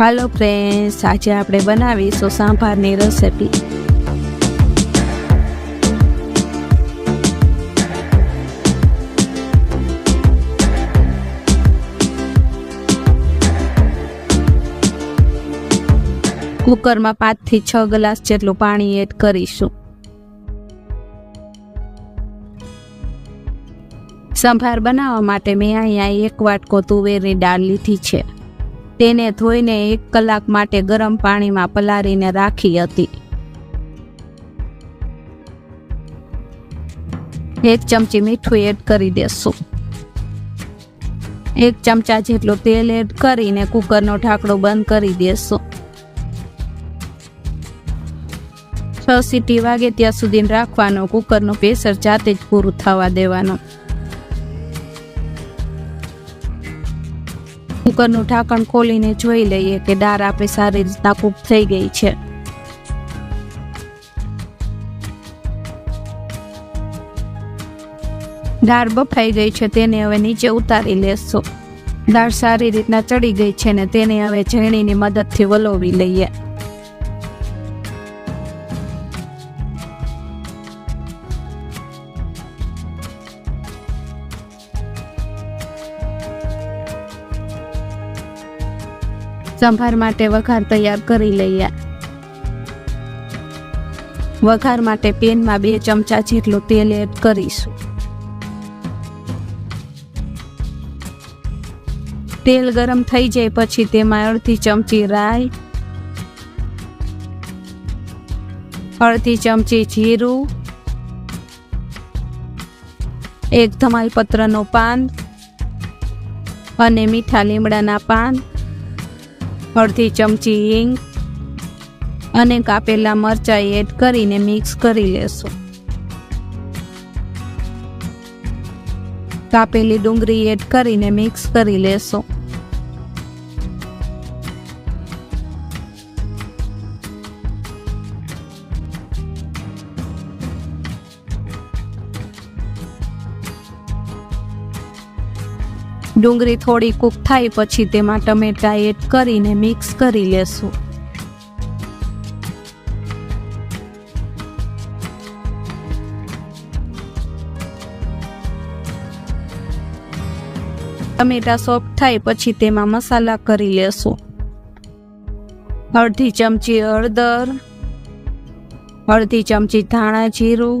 હાલો friends આજે આપણે બનાવીશું સાંભારની રેસીપી કુકરમાં પાંચથી છ ગ્લાસ જેટલું પાણી એડ કરીશું. સંભાર બનાવવા માટે મેં અહીંયા એક વાટકો તુવેરની દાળ લીધી છે. તેને ધોઈને એક કલાક માટે ગરમ પાણીમાં પલાળીને રાખી હતી. એક ચમચી મીઠું એડ કરી દેશું. એક ચમચા જેટલું તેલ એડ કરીને કુકરનો ઢાંકણો બંધ કરી દેશું. છ સીટી વાગે ત્યાં સુધી રાખવાનો કુકરનું પ્રેશર જાતે જ પૂરું થવા દેવાનું. કુકરનું ઢાંકણ ખોલીને જોઈ લઈએ કે દાળ આપણે સારી રીતના કૂક થઈ ગઈ છે. દાળ બફાઈ ગઈ છે, તેને હવે નીચે ઉતારી લેશું. દાળ સારી રીતના ચડી ગઈ છે ને તેને હવે ઝીણીની મદદથી વલોવી લઈએ. સંભાર માટે વઘાર તૈયાર કરી લઈએ. વઘાર માટે પેનમાં બે ચમચા જેટલું તેલ એડ કરીશું. તેલ ગરમ થઈ જાય પછી તેમાં અડધી ચમચી રાઈ, અડધી ચમચી જીરું, એક ધમાલપત્રનો પાન અને મીઠા લીમડાના પાન અડધી ચમચી હિંગ અને કાપેલા મરચાં એડ કરીને મિક્સ કરી લેશું. કાપેલી ડુંગળી એડ કરીને મિક્સ કરી લેશું. ડુંગળી થોડી કૂક થાય પછી તેમાં ટમેટા એડ કરીને મિક્સ કરી લેશું. ટમેટા સોફ્ટ થાય પછી તેમાં મસાલા કરી લેશું. અડધી ચમચી હળદર, અડધી ચમચી ધાણા જીરું,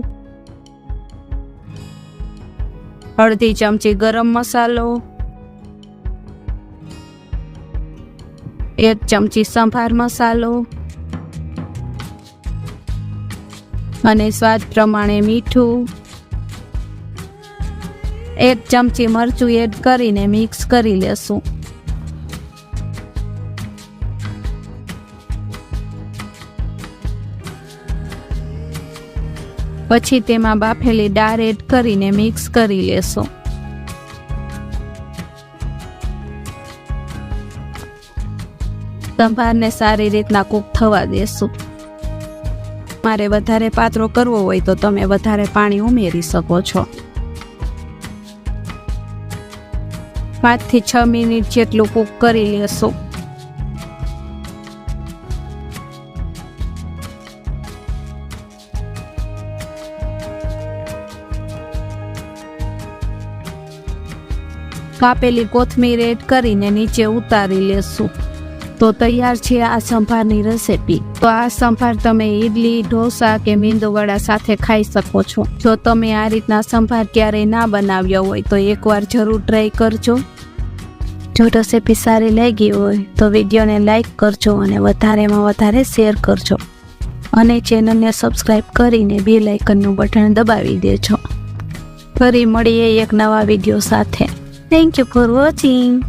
અડધી ચમચી ગરમ મસાલો એક ચમચી સંભાર મસાલો અને સ્વાદ પ્રમાણે મીઠું. એક ચમચી મરચું એડ કરીને મિક્સ કરી લેશું. પછી તેમાં બાફેલી દાળ એડ કરીને મિક્સ કરી લેશું. સંભારને સારી રીતના કૂક થવા દેશું. મારે વધારે પાતળો કરવો હોય તો તમે વધારે પાણી ઉમેરી શકો છો. પાંચથી છ મિનિટ જેટલું કૂક કરી લેશું. કાપેલી કોથમીર એડ કરીને નીચે ઉતારી લેશું. તો તૈયાર છે આ સંભારની રેસિપી તો આ સંભાર તમે ઈડલી, ઢોસા કે મેંદુવડા સાથે ખાઈ શકો છો. જો તમે આ રીતના સંભાર ક્યારેય ના બનાવ્યો હોય તો એકવાર જરૂર ટ્રાય કરજો. જો રેસીપી સારી લાગી હોય તો વિડીયોને લાઇક કરજો અને વધારેમાં વધારે શેર કરજો. અને ચેનલને સબસ્ક્રાઈબ કરીને બે લાઇકનનું બટન દબાવી દેજો. ફરી મળીએ એક નવા વીડિયો સાથે. Thank you for watching